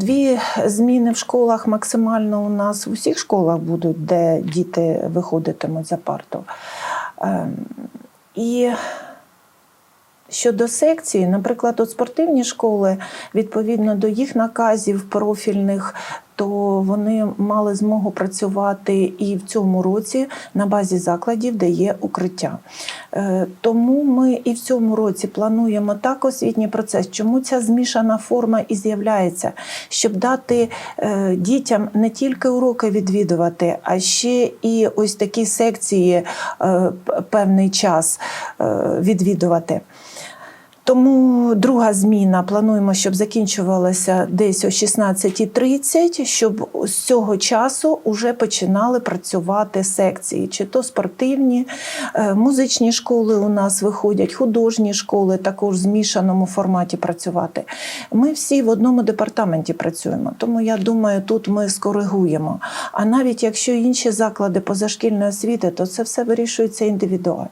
Дві зміни в школах максимально у нас в усіх школах будуть, де діти виходитимуть за парту. Ем, І Щодо секції, наприклад, от спортивні школи, відповідно до їх наказів профільних, то вони мали змогу працювати і в цьому році на базі закладів, де є укриття. Е, Тому ми і в цьому році плануємо так освітній процес. Чому ця змішана форма і з'являється? Щоб дати е, дітям не тільки уроки відвідувати, а ще і ось такі секції е, певний час відвідувати. Тому друга зміна плануємо, щоб закінчувалася десь о 16.30, щоб з цього часу вже починали працювати секції, чи то спортивні, е, музичні школи у нас виходять, художні школи також в змішаному форматі працювати. Ми всі в одному департаменті працюємо, тому я думаю, тут ми скоригуємо. А навіть якщо інші заклади позашкільної освіти, то це все вирішується індивідуально.